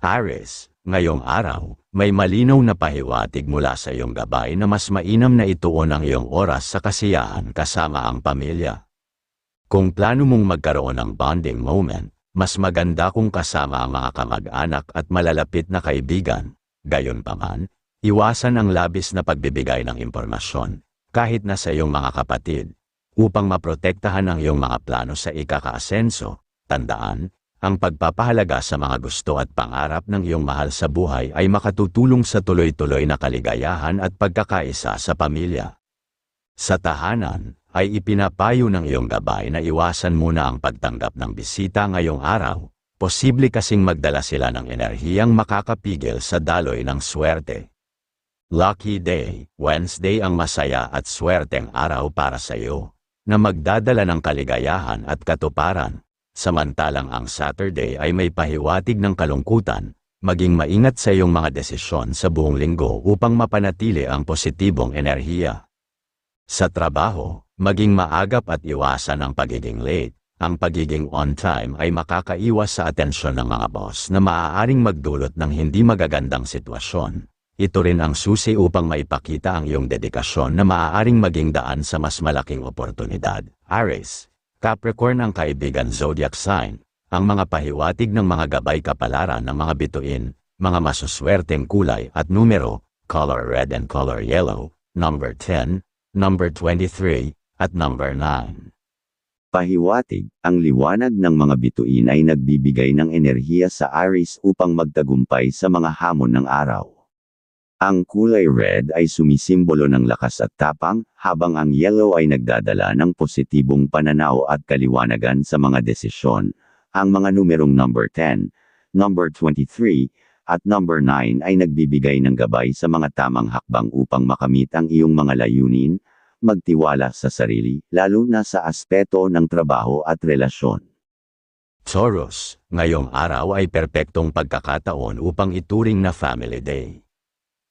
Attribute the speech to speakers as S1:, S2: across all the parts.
S1: Aris, ngayong araw, may malinaw na pahiwatig mula sa iyong gabay na mas mainam na ituon ang iyong oras sa kasiyahan kasama ang pamilya. Kung plano mong magkaroon ng bonding moment, mas maganda kung kasama ang mga kamag-anak at malalapit na kaibigan. Gayon pa man, iwasan ang labis na pagbibigay ng impormasyon, kahit na sa iyong mga kapatid, upang maprotektahan ang iyong mga plano sa ikakaasenso. Tandaan, ang pagpapahalaga sa mga gusto at pangarap ng iyong mahal sa buhay ay makatutulong sa tuloy-tuloy na kaligayahan at pagkakaisa sa pamilya. Sa tahanan, ay ipinapayo ng iyong gabay na iwasan muna ang pagtanggap ng bisita ngayong araw, posible kasing magdala sila ng enerhiyang makakapigil sa daloy ng swerte. Lucky Day, Wednesday ang masaya at swerteng araw para sa iyo, na magdadala ng kaligayahan at katuparan. Samantalang ang Saturday ay may pahiwatig ng kalungkutan, maging maingat sa iyong mga desisyon sa buong linggo upang mapanatili ang positibong enerhiya. Sa trabaho, maging maagap at iwasan ang pagiging late. Ang pagiging on time ay makakaiwas sa atensyon ng mga boss na maaaring magdulot ng hindi magagandang sitwasyon. Ito rin ang susi upang maipakita ang iyong dedikasyon na maaaring maging daan sa mas malaking oportunidad. Aries, Capricorn ang kaibigan zodiac sign, ang mga pahiwatig ng mga gabay kapalaran ng mga bituin, mga masuswerteng kulay at numero, color red and color yellow, number 10, number 23, at number 9.
S2: Pahiwatig, ang liwanag ng mga bituin ay nagbibigay ng enerhiya sa Aries upang magtagumpay sa mga hamon ng araw. Ang kulay red ay sumisimbolo ng lakas at tapang, habang ang yellow ay nagdadala ng positibong pananaw at kaliwanagan sa mga desisyon. Ang mga numerong number 10, number 23, at number 9 ay nagbibigay ng gabay sa mga tamang hakbang upang makamit ang iyong mga layunin, magtiwala sa sarili, lalo na sa aspeto ng trabaho at relasyon.
S1: Taurus, ngayong araw ay perpektong pagkakataon upang ituring na family day.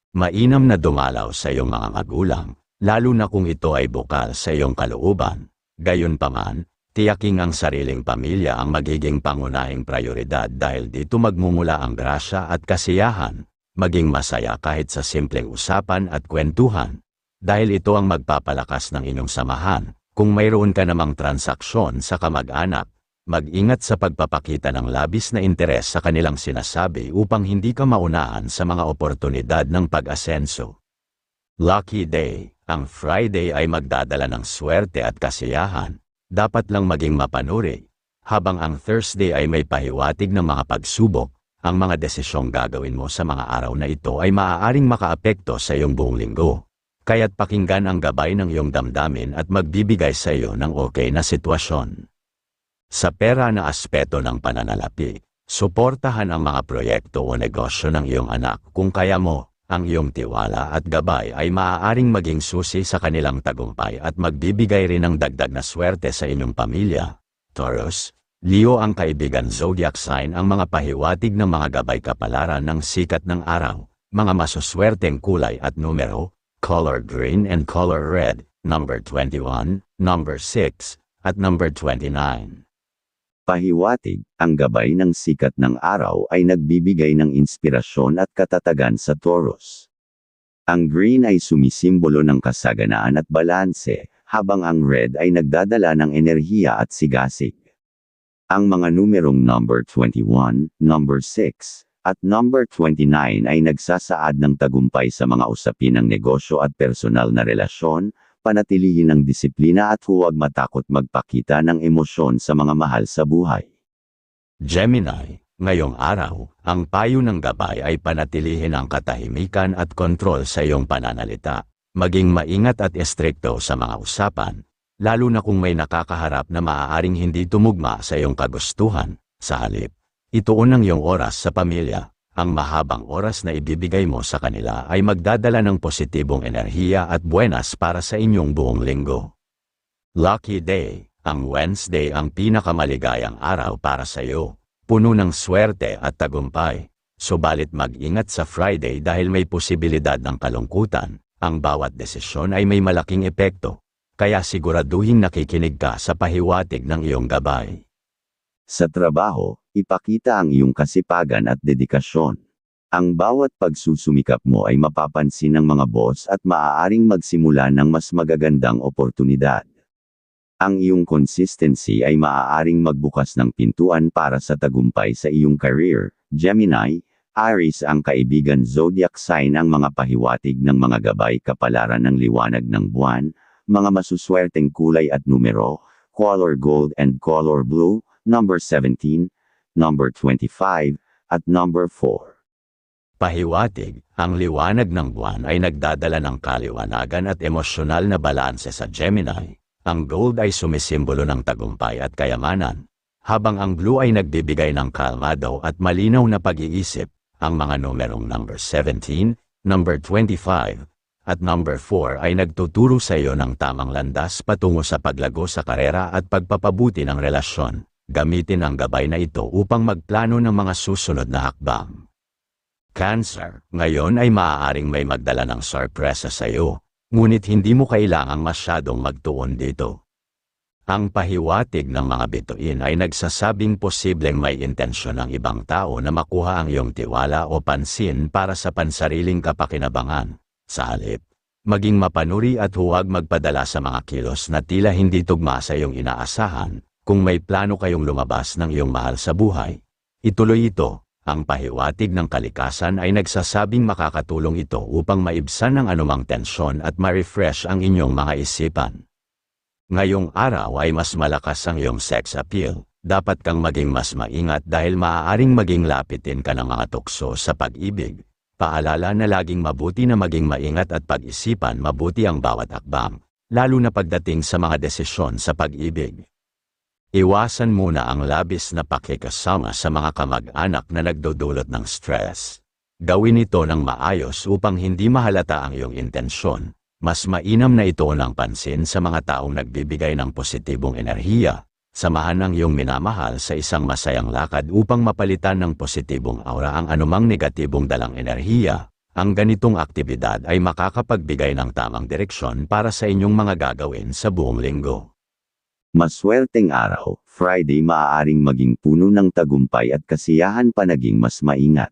S1: Mainam na dumalaw sa iyong mga magulang, lalo na kung ito ay bukal sa iyong kalooban. Gayunpaman, tiyaking ang sariling pamilya ang magiging pangunahing prioridad dahil dito magmumula ang grasya at kasiyahan, maging masaya kahit sa simpleng usapan at kwentuhan. Dahil ito ang magpapalakas ng inyong samahan, kung mayroon ka namang transaksyon sa kamag-anak, mag-ingat sa pagpapakita ng labis na interes sa kanilang sinasabi upang hindi ka maunahan sa mga oportunidad ng pag-asenso. Lucky Day, ang Friday ay magdadala ng swerte at kasiyahan, dapat lang maging mapanuri, habang ang Thursday ay may pahiwatig ng mga pagsubok, ang mga desisyong gagawin mo sa mga araw na ito ay maaaring makaapekto sa iyong buong linggo. Kaya't pakinggan ang gabay ng iyong damdamin at magbibigay sa iyo ng okay na sitwasyon. Sa pera na aspeto ng pananalapi, suportahan ang mga proyekto o negosyo ng iyong anak kung kaya mo, ang iyong tiwala at gabay ay maaaring maging susi sa kanilang tagumpay at magbibigay rin ng dagdag na swerte sa inyong pamilya. Taurus, Leo ang kaibigan zodiac sign ang mga pahiwatig ng mga gabay kapalaran ng sikat ng araw, mga masuswerteng kulay at numero, color green and color red, number 21, number 6, at number 29.
S2: Pahiwatig, ang gabay ng sikat ng araw ay nagbibigay ng inspirasyon at katatagan sa Taurus. Ang green ay sumisimbolo ng kasaganaan at balanse, habang ang red ay nagdadala ng enerhiya at sigasig. Ang mga numerong number 21, number 6, at number 29 ay nagsasaad ng tagumpay sa mga usapin ng negosyo at personal na relasyon, panatilihin ang disiplina at huwag matakot magpakita ng emosyon sa mga mahal sa buhay.
S1: Gemini, ngayong araw, ang payo ng gabay ay panatilihin ang katahimikan at kontrol sa iyong pananalita, maging maingat at estrikto sa mga usapan, lalo na kung may nakakaharap na maaaring hindi tumugma sa iyong kagustuhan, sa halip. Ituon ang iyong oras sa pamilya, ang mahabang oras na ibibigay mo sa kanila ay magdadala ng positibong enerhiya at buenas para sa inyong buong linggo. Lucky Day, ang Wednesday ang pinakamaligayang araw para sa iyo, puno ng swerte at tagumpay. Subalit mag-ingat sa Friday dahil may posibilidad ng kalungkutan. Ang bawat desisyon ay may malaking epekto. Kaya siguraduhin nakikinig ka sa pahiwatig ng iyong gabay.
S2: Sa trabaho, ipakita ang iyong kasipagan at dedikasyon. Ang bawat pagsusumikap mo ay mapapansin ng mga boss at maaaring magsimula ng mas magagandang oportunidad. Ang iyong consistency ay maaaring magbukas ng pintuan para sa tagumpay sa iyong career. Gemini, Aries ang kaibigan zodiac sign ang mga pahiwatig ng mga gabay kapalaran ng liwanag ng buwan, mga masuswerteng kulay at numero, color gold and color blue, number 17, number 25, at number 4.
S1: Pahiwatig, ang liwanag ng buwan ay nagdadala ng kaliwanagan at emosyonal na balanse sa Gemini. Ang gold ay sumisimbolo ng tagumpay at kayamanan, habang ang blue ay nagbibigay ng kalmado at malinaw na pag-iisip. Ang mga numerong number 17, number 25, at number 4 ay nagtuturo sa iyo ng tamang landas patungo sa paglago sa karera at pagpapabuti ng relasyon. Gamitin ang gabay na ito upang magplano ng mga susunod na hakbang. Cancer, ngayon ay maaaring may magdala ng sorpresa sa iyo, ngunit hindi mo kailangang masyadong magtuon dito. Ang pahiwatig ng mga bituin ay nagsasabing posibleng may intensyon ng ibang tao na makuha ang iyong tiwala o pansin para sa pansariling kapakinabangan. Sa halip, maging mapanuri at huwag magpadala sa mga kilos na tila hindi tugma sa iyong inaasahan kung may plano kayong lumabas ng iyong mahal sa buhay. Ituloy ito, ang pahiwatig ng kalikasan ay nagsasabing makakatulong ito upang maibsan ang anumang tensyon at ma-refresh ang inyong mga isipan. Ngayong araw ay mas malakas ang iyong sex appeal. Dapat kang maging mas maingat dahil maaaring maging lapitin ka ng mga tukso sa pag-ibig. Paalala na laging mabuti na maging maingat at pag-isipan mabuti ang bawat akbang, lalo na pagdating sa mga desisyon sa pag-ibig. Iwasan muna ang labis na pakikasama sa mga kamag-anak na nagdudulot ng stress. Gawin ito ng maayos upang hindi mahalata ang iyong intensyon mas mainam na ito ng pansin sa mga taong nagbibigay ng positibong enerhiya. Samahan ang iyong minamahal sa isang masayang lakad upang mapalitan ng positibong aura ang anumang negatibong dalang enerhiya. Ang ganitong aktibidad ay makakapagbigay ng tamang direksyon para sa inyong mga gagawin sa buong linggo.
S2: Maswerteng araw, Friday maaaring maging puno ng tagumpay at kasiyahan pa naging mas maingat.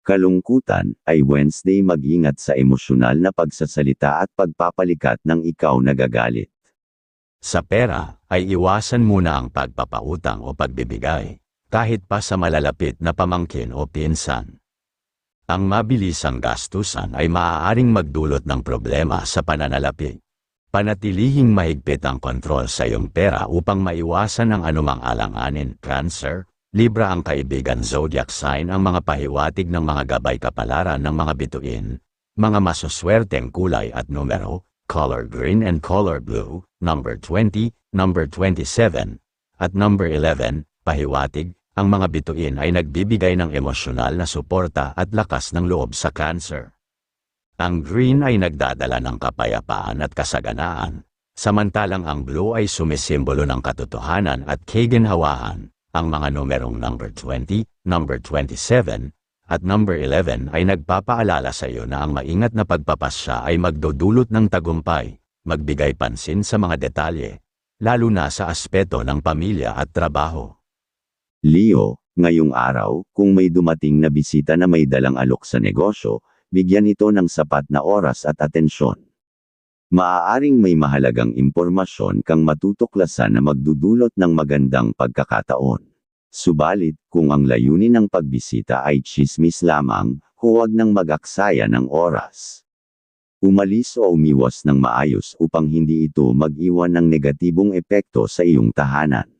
S2: Kalungkutan, ay Wednesday mag-ingat sa emosyonal na pagsasalita at pagpapalikat ng ikaw nagagalit.
S1: Sa pera, ay iwasan muna ang pagpapautang o pagbibigay, kahit pa sa malalapit na pamangkin o pinsan. Ang mabilisang gastusan ay maaaring magdulot ng problema sa pananalapi. Panatilihing mahigpit ang kontrol sa iyong pera upang maiwasan ang anumang alanganin, cancer, Libra ang kaibigan zodiac sign ang mga pahiwatig ng mga gabay kapalaran ng mga bituin, mga masuswerteng kulay at numero, color green and color blue, number 20, number 27, at number 11, pahiwatig, ang mga bituin ay nagbibigay ng emosyonal na suporta at lakas ng loob sa cancer. Ang green ay nagdadala ng kapayapaan at kasaganaan, samantalang ang blue ay sumisimbolo ng katotohanan at kaginhawahan. Ang mga numerong number 20, number 27, at number 11 ay nagpapaalala sa iyo na ang maingat na pagpapasya ay magdudulot ng tagumpay, magbigay pansin sa mga detalye, lalo na sa aspeto ng pamilya at trabaho.
S2: Leo, ngayong araw, kung may dumating na bisita na may dalang alok sa negosyo, bigyan ito ng sapat na oras at atensyon. Maaaring may mahalagang impormasyon kang matutuklasan na magdudulot ng magandang pagkakataon. Subalit, kung ang layunin ng pagbisita ay chismis lamang, huwag nang mag-aksaya ng oras. Umalis o umiwas ng maayos upang hindi ito mag-iwan ng negatibong epekto sa iyong tahanan.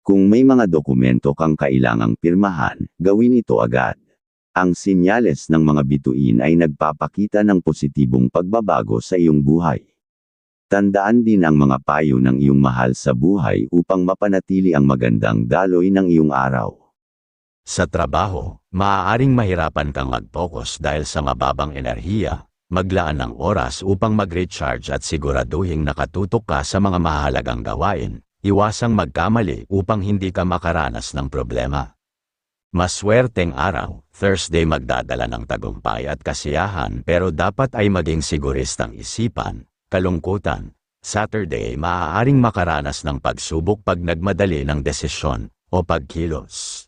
S2: Kung may mga dokumento kang kailangang pirmahan, gawin ito agad. Ang sinyales ng mga bituin ay nagpapakita ng positibong pagbabago sa iyong buhay. Tandaan din ang mga payo ng iyong mahal sa buhay upang mapanatili ang magandang daloy ng iyong araw.
S1: Sa trabaho, maaaring mahirapan kang mag-focus dahil sa mababang enerhiya, maglaan ng oras upang mag-recharge at siguraduhing nakatutok ka sa mga mahalagang gawain, iwasang magkamali upang hindi ka makaranas ng problema. Maswerteng araw, Thursday magdadala ng tagumpay at kasiyahan pero dapat ay maging siguristang isipan, kalungkutan. Saturday maaaring makaranas ng pagsubok pag nagmadali ng desisyon o pagkilos.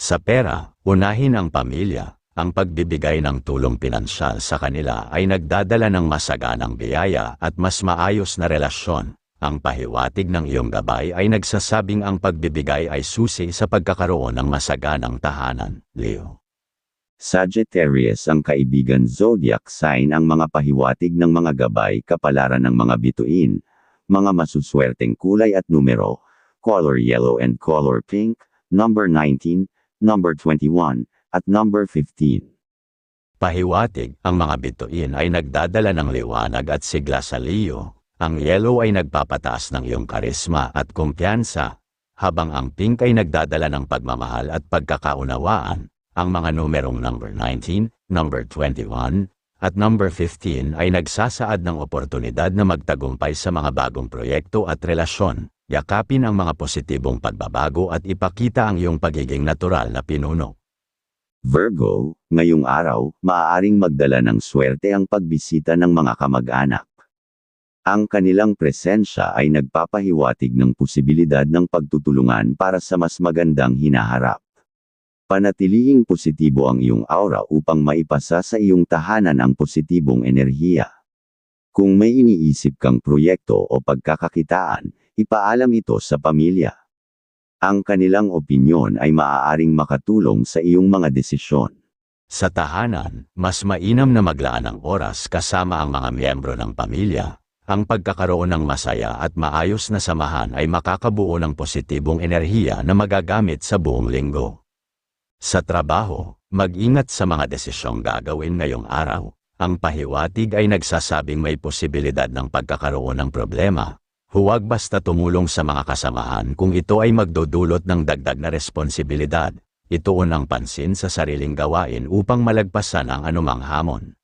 S1: Sa pera, unahin ang pamilya. Ang pagbibigay ng tulong pinansyal sa kanila ay nagdadala ng masaganang biyaya at mas maayos na relasyon. Ang pahiwatig ng iyong gabay ay nagsasabing ang pagbibigay ay susi sa pagkakaroon ng masaganang tahanan, Leo.
S2: Sagittarius ang kaibigan zodiac sign ang mga pahiwatig ng mga gabay kapalaran ng mga bituin, mga masuswerteng kulay at numero, color yellow and color pink, number 19, number 21, at number 15.
S1: Pahiwatig, ang mga bituin ay nagdadala ng liwanag at sigla sa Leo. Ang yellow ay nagpapataas ng iyong karisma at kumpiyansa, habang ang pink ay nagdadala ng pagmamahal at pagkakaunawaan. Ang mga numerong number 19, number 21, at number 15 ay nagsasaad ng oportunidad na magtagumpay sa mga bagong proyekto at relasyon. Yakapin ang mga positibong pagbabago at ipakita ang iyong pagiging natural na pinuno.
S2: Virgo, ngayong araw, maaaring magdala ng swerte ang pagbisita ng mga kamag-anak. Ang kanilang presensya ay nagpapahiwatig ng posibilidad ng pagtutulungan para sa mas magandang hinaharap. Panatilihing positibo ang iyong aura upang maipasa sa iyong tahanan ang positibong enerhiya. Kung may iniisip kang proyekto o pagkakakitaan, ipaalam ito sa pamilya. Ang kanilang opinyon ay maaaring makatulong sa iyong mga desisyon.
S1: Sa tahanan, mas mainam na maglaan ng oras kasama ang mga miyembro ng pamilya. Ang pagkakaroon ng masaya at maayos na samahan ay makakabuo ng positibong enerhiya na magagamit sa buong linggo. Sa trabaho, mag-ingat sa mga desisyong gagawin ngayong araw. Ang pahiwatig ay nagsasabing may posibilidad ng pagkakaroon ng problema. Huwag basta tumulong sa mga kasamahan kung ito ay magdudulot ng dagdag na responsibilidad. Ituon ang pansin sa sariling gawain upang malagpasan ang anumang hamon.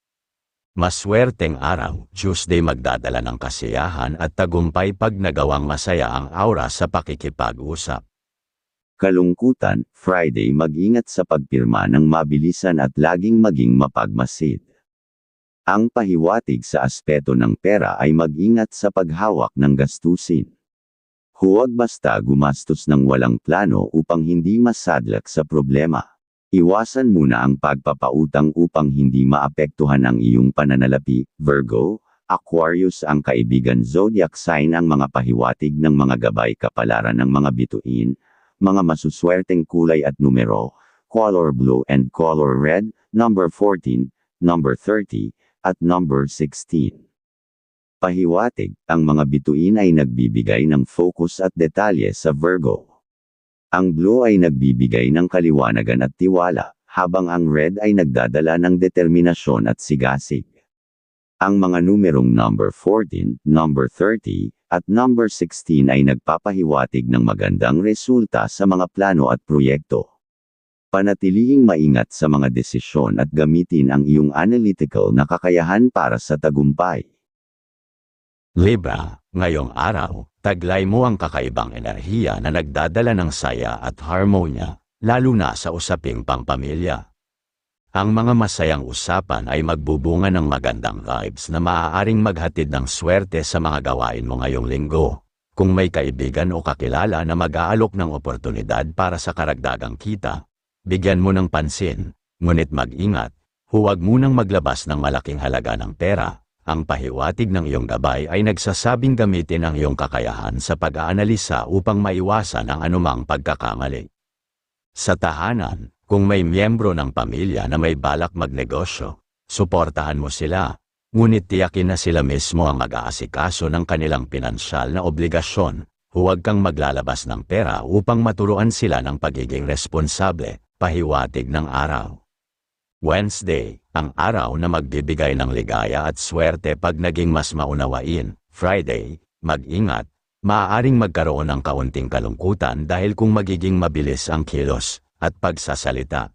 S1: Maswerteng araw, Tuesday magdadala ng kasiyahan at tagumpay pag nagawang masaya ang aura sa pakikipag-usap.
S2: Kalungkutan, Friday mag-ingat sa pagpirma ng mabilisan at laging maging mapagmasid. Ang pahiwatig sa aspeto ng pera ay mag-ingat sa paghawak ng gastusin. Huwag basta gumastos ng walang plano upang hindi masadlak sa problema. Iwasan muna ang pagpapautang upang hindi maapektuhan ang iyong pananalapi, Virgo, Aquarius ang kaibigan zodiac sign ang mga pahiwatig ng mga gabay kapalaran ng mga bituin, mga masuswerteng kulay at numero, color blue and color red, number 14, number 30, at number 16. Pahiwatig, ang mga bituin ay nagbibigay ng focus at detalye sa Virgo. Ang blue ay nagbibigay ng kaliwanagan at tiwala, habang ang red ay nagdadala ng determinasyon at sigasig. Ang mga numerong number 14, number 30, at number 16 ay nagpapahiwatig ng magandang resulta sa mga plano at proyekto. Panatilihing maingat sa mga desisyon at gamitin ang iyong analytical na kakayahan para sa tagumpay.
S1: Libra, ngayong araw, taglay mo ang kakaibang enerhiya na nagdadala ng saya at harmonya, lalo na sa usaping pangpamilya. Ang mga masayang usapan ay magbubunga ng magandang vibes na maaaring maghatid ng swerte sa mga gawain mo ngayong linggo. Kung may kaibigan o kakilala na mag-aalok ng oportunidad para sa karagdagang kita, bigyan mo ng pansin, ngunit mag-ingat, huwag munang maglabas ng malaking halaga ng pera. Ang pahiwatig ng iyong gabay ay nagsasabing gamitin ang iyong kakayahan sa pag-aanalisa upang maiwasan ang anumang pagkakamali. Sa tahanan, kung may miyembro ng pamilya na may balak magnegosyo, suportahan mo sila, ngunit tiyakin na sila mismo ang mag-aasikaso ng kanilang pinansyal na obligasyon. Huwag kang maglalabas ng pera upang maturuan sila ng pagiging responsable, pahiwatig ng araw. Wednesday, ang araw na magbibigay ng ligaya at swerte pag naging mas maunawain. Friday, mag-ingat, maaaring magkaroon ng kaunting kalungkutan dahil kung magiging mabilis ang kilos at pagsasalita.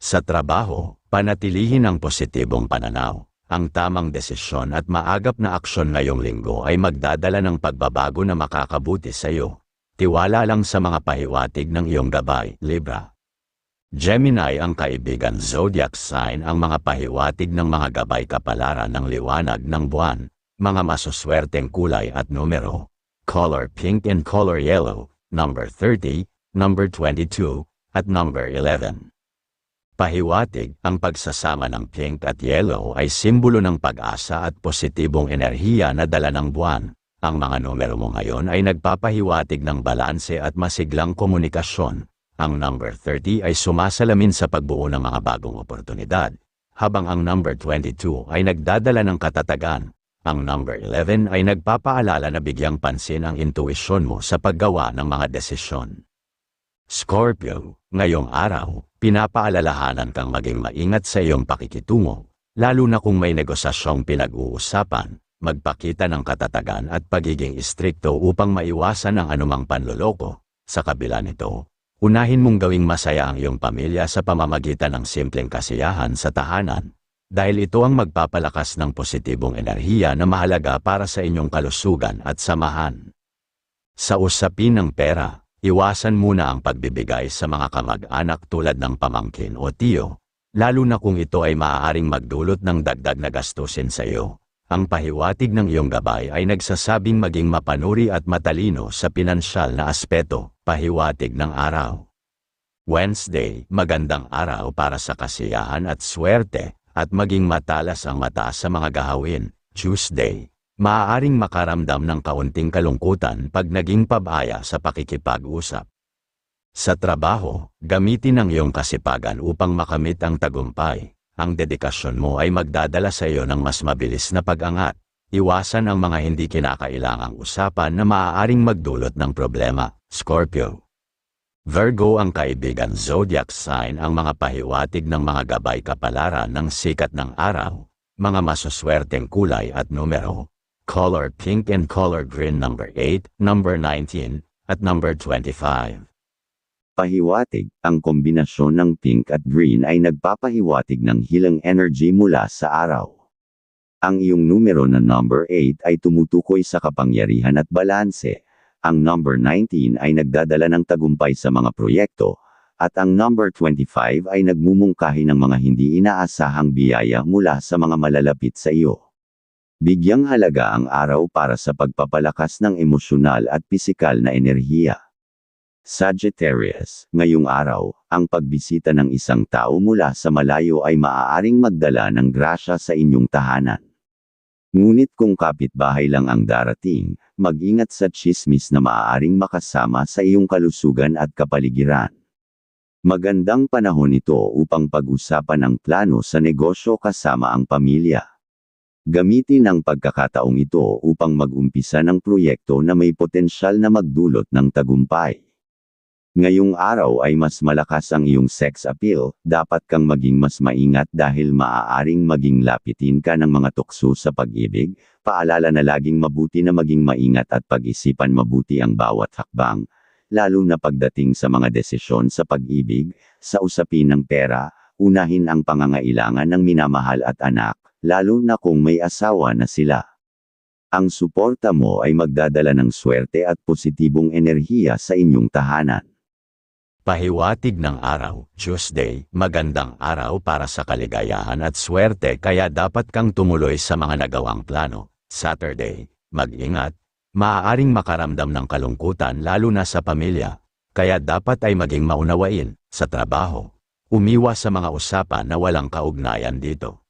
S1: Sa trabaho, panatilihin ang positibong pananaw. Ang tamang desisyon at maagap na aksyon ngayong linggo ay magdadala ng pagbabago na makakabuti sa iyo. Tiwala lang sa mga pahiwatig ng iyong gabay, Libra. Gemini ang kaibigan zodiac sign ang mga pahiwatig ng mga gabay kapalaran ng liwanag ng buwan, mga masuswerteng kulay at numero, color pink and color yellow, number 30, number 22, at number 11. Pahiwatig, ang pagsasama ng pink at yellow ay simbolo ng pag-asa at positibong enerhiya na dala ng buwan. Ang mga numero mo ngayon ay nagpapahiwatig ng balanse at masiglang komunikasyon. Ang number 30 ay sumasalamin sa pagbuo ng mga bagong oportunidad, habang ang number 22 ay nagdadala ng katatagan. Ang number 11 ay nagpapaalala na bigyang pansin ang intuisyon mo sa paggawa ng mga desisyon. Scorpio, ngayong araw, pinapaalalahanan kang maging maingat sa iyong pakikitungo, lalo na kung may negosasyong pinag-uusapan, magpakita ng katatagan at pagiging istrikto upang maiwasan ang anumang panloloko. Sa kabila nito, unahin mong gawing masaya ang iyong pamilya sa pamamagitan ng simpleng kasiyahan sa tahanan, dahil ito ang magpapalakas ng positibong enerhiya na mahalaga para sa inyong kalusugan at samahan. Sa usapin ng pera, Iwasan muna ang pagbibigay sa mga kamag-anak tulad ng pamangkin o tiyo, lalo na kung ito ay maaaring magdulot ng dagdag na gastusin sa iyo. Ang pahiwatig ng iyong gabay ay nagsasabing maging mapanuri at matalino sa pinansyal na aspeto, pahiwatig ng araw. Wednesday, magandang araw para sa kasiyahan at swerte, at maging matalas ang mata sa mga gahawin. Tuesday, maaaring makaramdam ng kaunting kalungkutan pag naging pabaya sa pakikipag-usap. Sa trabaho, gamitin ang iyong kasipagan upang makamit ang tagumpay. Ang dedikasyon mo ay magdadala sa iyo ng mas mabilis na pag-angat. Iwasan ang mga hindi kinakailangang usapan na maaaring magdulot ng problema. Scorpio. Virgo ang kaibigan zodiac sign ang mga pahiwatig ng mga gabay kapalaran ng sikat ng araw, mga masuswerteng kulay at numero color pink and color green number 8, number 19, at number 25.
S2: Pahiwatig, ang kombinasyon ng pink at green ay nagpapahiwatig ng hilang energy mula sa araw. Ang iyong numero na number 8 ay tumutukoy sa kapangyarihan at balanse. Ang number 19 ay nagdadala ng tagumpay sa mga proyekto, at ang number 25 ay nagmumungkahi ng mga hindi inaasahang biyaya mula sa mga malalapit sa iyo. Bigyang halaga ang araw para sa pagpapalakas ng emosyonal at pisikal na enerhiya. Sagittarius, ngayong araw, ang pagbisita ng isang tao mula sa malayo ay maaaring magdala ng grasya sa inyong tahanan. Ngunit kung kapitbahay lang ang darating, mag-ingat sa chismis na maaaring makasama sa iyong kalusugan at kapaligiran. Magandang panahon ito upang pag-usapan ang plano sa negosyo kasama ang pamilya. Gamitin ang pagkakataong ito upang mag-umpisa ng proyekto na may potensyal na magdulot ng tagumpay. Ngayong araw ay mas malakas ang iyong sex appeal, dapat kang maging mas maingat dahil maaaring maging lapitin ka ng mga tukso sa pag-ibig, paalala na laging mabuti na maging maingat at pag-isipan mabuti ang bawat hakbang, lalo na pagdating sa mga desisyon sa pag-ibig, sa usapin ng pera, unahin ang pangangailangan ng minamahal at anak, lalo na kung may asawa na sila. Ang suporta mo ay magdadala ng swerte at positibong enerhiya sa inyong tahanan.
S1: Pahiwatig ng araw, Tuesday, magandang araw para sa kaligayahan at swerte kaya dapat kang tumuloy sa mga nagawang plano. Saturday, mag-ingat, maaaring makaramdam ng kalungkutan lalo na sa pamilya, kaya dapat ay maging maunawain, sa trabaho. Umiwas sa mga usapan na walang kaugnayan dito.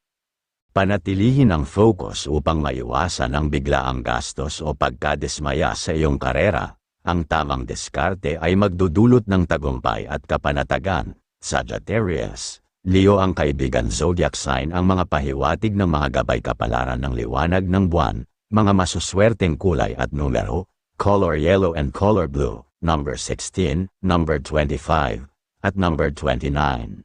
S1: Panatilihin ang focus upang maiwasan ang biglaang gastos o pagkadismaya sa iyong karera. Ang tamang diskarte ay magdudulot ng tagumpay at kapanatagan. Sagittarius, Leo ang kaibigan zodiac sign ang mga pahiwatig ng mga gabay kapalaran ng liwanag ng buwan, mga masuswerteng kulay at numero, color yellow and color blue, number 16, number 25, at number 29.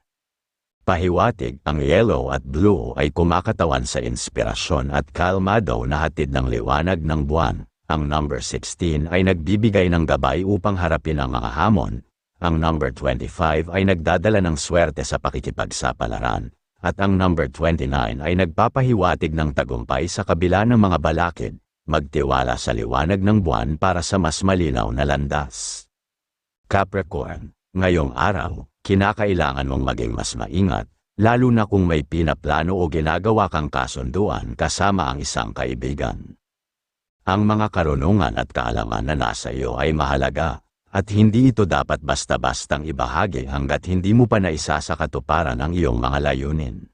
S1: Pahiwatig, ang yellow at blue ay kumakatawan sa inspirasyon at kalmado na hatid ng liwanag ng buwan. Ang number 16 ay nagbibigay ng gabay upang harapin ang mga hamon. Ang number 25 ay nagdadala ng swerte sa pakikipagsapalaran. At ang number 29 ay nagpapahiwatig ng tagumpay sa kabila ng mga balakid. Magtiwala sa liwanag ng buwan para sa mas malinaw na landas. Capricorn, ngayong araw, kinakailangan mong maging mas maingat, lalo na kung may pinaplano o ginagawa kang kasunduan kasama ang isang kaibigan. Ang mga karunungan at kaalaman na nasa iyo ay mahalaga, at hindi ito dapat basta-bastang ibahagi hanggat hindi mo pa naisa sa katuparan ang iyong mga layunin.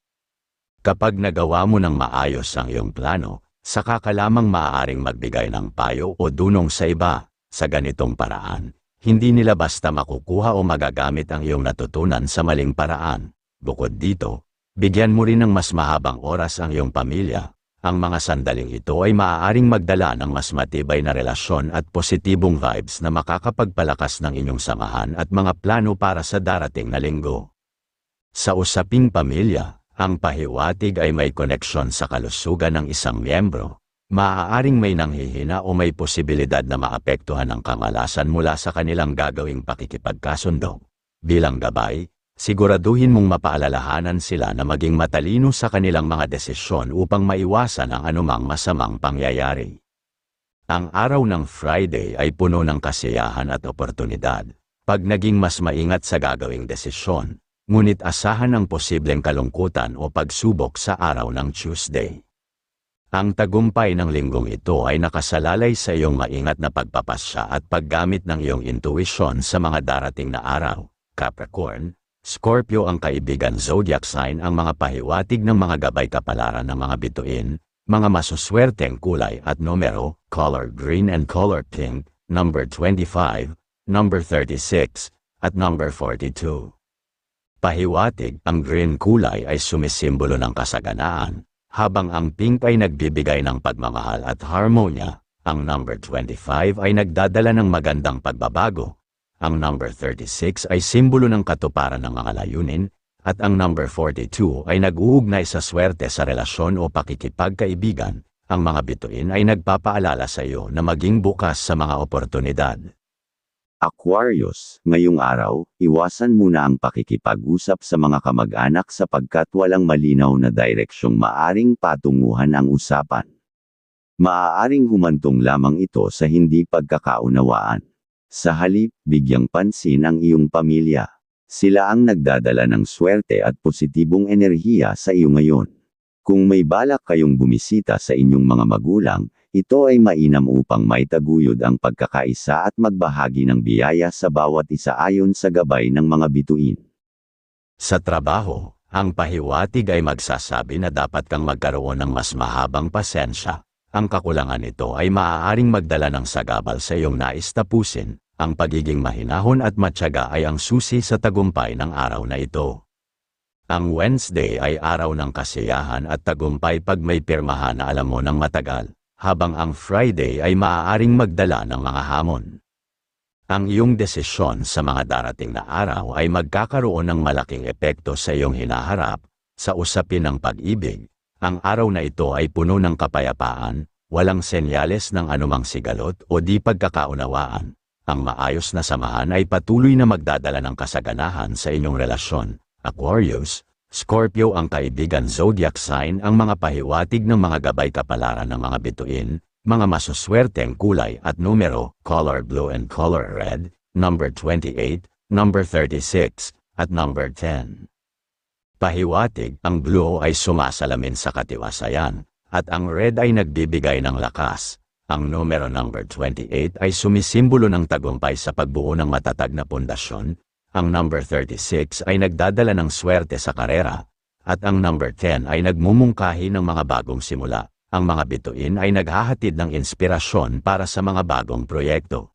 S1: Kapag nagawa mo ng maayos ang iyong plano, saka ka lamang maaaring magbigay ng payo o dunong sa iba, sa ganitong paraan, hindi nila basta makukuha o magagamit ang iyong natutunan sa maling paraan. Bukod dito, bigyan mo rin ng mas mahabang oras ang iyong pamilya. Ang mga sandaling ito ay maaaring magdala ng mas matibay na relasyon at positibong vibes na makakapagpalakas ng inyong samahan at mga plano para sa darating na linggo. Sa usaping pamilya, ang pahiwatig ay may koneksyon sa kalusugan ng isang miyembro. Maaaring may nanghihina o may posibilidad na maapektuhan ang kamalasan mula sa kanilang gagawing pakikipagkasundo. Bilang gabay, siguraduhin mong mapaalalahanan sila na maging matalino sa kanilang mga desisyon upang maiwasan ang anumang masamang pangyayari. Ang araw ng Friday ay puno ng kasiyahan at oportunidad. Pag naging mas maingat sa gagawing desisyon, ngunit asahan ang posibleng kalungkutan o pagsubok sa araw ng Tuesday. Ang tagumpay ng linggong ito ay nakasalalay sa iyong maingat na pagpapasya at paggamit ng iyong intuition sa mga darating na araw. Capricorn, Scorpio ang kaibigan zodiac sign ang mga pahiwatig ng mga gabay kapalaran ng mga bituin, mga masuswerteng kulay at numero, color green and color pink, number 25, number 36, at number 42. Pahiwatig, ang green kulay ay sumisimbolo ng kasaganaan, habang ang pink ay nagbibigay ng pagmamahal at harmonya, ang number 25 ay nagdadala ng magandang pagbabago, ang number 36 ay simbolo ng katuparan ng mga layunin, at ang number 42 ay nag-uugnay sa swerte sa relasyon o pakikipagkaibigan, ang mga bituin ay nagpapaalala sa iyo na maging bukas sa mga oportunidad.
S2: Aquarius, ngayong araw, iwasan muna ang pakikipag-usap sa mga kamag-anak sapagkat walang malinaw na direksyong maaring patunguhan ang usapan. Maaaring humantong lamang ito sa hindi pagkakaunawaan. Sa halip, bigyang pansin ang iyong pamilya. Sila ang nagdadala ng swerte at positibong enerhiya sa iyo ngayon. Kung may balak kayong bumisita sa inyong mga magulang, ito ay mainam upang maitaguyod ang pagkakaisa at magbahagi ng biyaya sa bawat isa ayon sa gabay ng mga bituin.
S1: Sa trabaho, ang pahiwatig ay magsasabi na dapat kang magkaroon ng mas mahabang pasensya. Ang kakulangan nito ay maaaring magdala ng sagabal sa iyong nais tapusin. Ang pagiging mahinahon at matyaga ay ang susi sa tagumpay ng araw na ito. Ang Wednesday ay araw ng kasiyahan at tagumpay pag may pirmahan na alam mo ng matagal, habang ang Friday ay maaaring magdala ng mga hamon. Ang iyong desisyon sa mga darating na araw ay magkakaroon ng malaking epekto sa iyong hinaharap, sa usapin ng pag-ibig. Ang araw na ito ay puno ng kapayapaan, walang senyales ng anumang sigalot o di pagkakaunawaan. Ang maayos na samahan ay patuloy na magdadala ng kasaganahan sa inyong relasyon. Aquarius, Scorpio ang kaibigan zodiac sign ang mga pahiwatig ng mga gabay kapalaran ng mga bituin, mga masuswerteng kulay at numero, color blue and color red, number 28, number 36, at number 10. Pahiwatig, ang blue ay sumasalamin sa katiwasayan, at ang red ay nagbibigay ng lakas. Ang numero number 28 ay sumisimbolo ng tagumpay sa pagbuo ng matatag na pundasyon, ang number 36 ay nagdadala ng swerte sa karera, at ang number 10 ay nagmumungkahi ng mga bagong simula. Ang mga bituin ay naghahatid ng inspirasyon para sa mga bagong proyekto.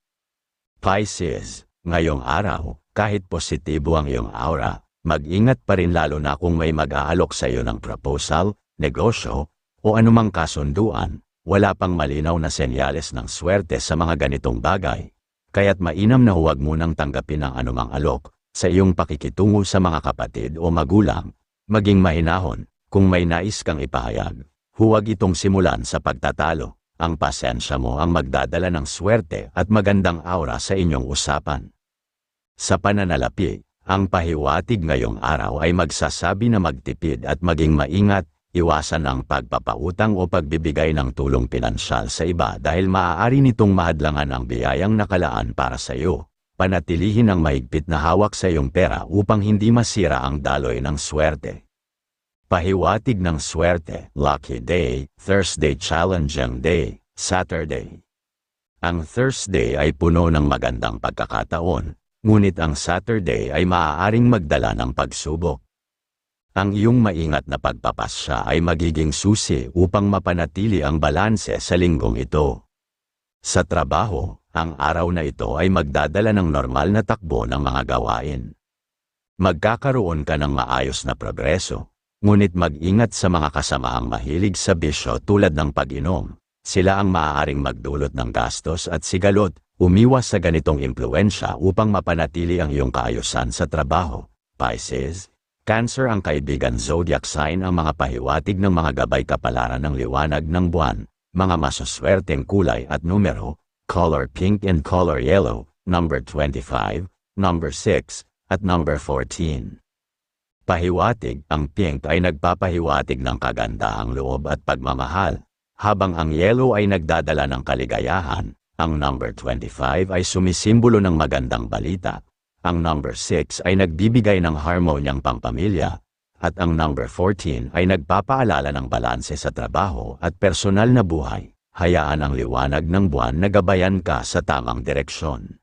S1: Pisces, ngayong araw, kahit positibo ang iyong aura, mag-ingat pa rin lalo na kung may mag-aalok sa iyo ng proposal, negosyo, o anumang kasunduan, wala pang malinaw na senyales ng swerte sa mga ganitong bagay. Kaya't mainam na huwag munang tanggapin ang anumang alok sa iyong pakikitungo sa mga kapatid o magulang, maging mahinahon, kung may nais kang ipahayag. Huwag itong simulan sa pagtatalo. Ang pasensya mo ang magdadala ng swerte at magandang aura sa inyong usapan. Sa pananalapi, ang pahiwatig ngayong araw ay magsasabi na magtipid at maging maingat, iwasan ang pagpapautang o pagbibigay ng tulong pinansyal sa iba dahil maaari nitong mahadlangan ang biyayang nakalaan para sa iyo. panatilihin ang mahigpit na hawak sa iyong pera upang hindi masira ang daloy ng swerte. Pahiwatig ng swerte, Lucky Day, Thursday Challenging Day, Saturday. Ang Thursday ay puno ng magandang pagkakataon, ngunit ang Saturday ay maaaring magdala ng pagsubok. Ang iyong maingat na pagpapasya ay magiging susi upang mapanatili ang balanse sa linggong ito. Sa trabaho, ang araw na ito ay magdadala ng normal na takbo ng mga gawain. Magkakaroon ka ng maayos na progreso, ngunit mag-ingat sa mga kasamaang mahilig sa bisyo tulad ng pag-inom. Sila ang maaaring magdulot ng gastos at sigalot, umiwas sa ganitong impluensya upang mapanatili ang iyong kaayusan sa trabaho. Pisces, Cancer ang kaibigan zodiac sign ang mga pahiwatig ng mga gabay kapalaran ng liwanag ng buwan, mga masuswerteng kulay at numero, color pink and color yellow, number 25, number 6, at number 14. Pahiwatig, ang pink ay nagpapahiwatig ng kagandahang loob at pagmamahal, habang ang yellow ay nagdadala ng kaligayahan, ang number 25 ay sumisimbolo ng magandang balita, ang number 6 ay nagbibigay ng harmonyang pampamilya, at ang number 14 ay nagpapaalala ng balanse sa trabaho at personal na buhay. Hayaan ang liwanag ng buwan na gabayan ka sa tamang direksyon.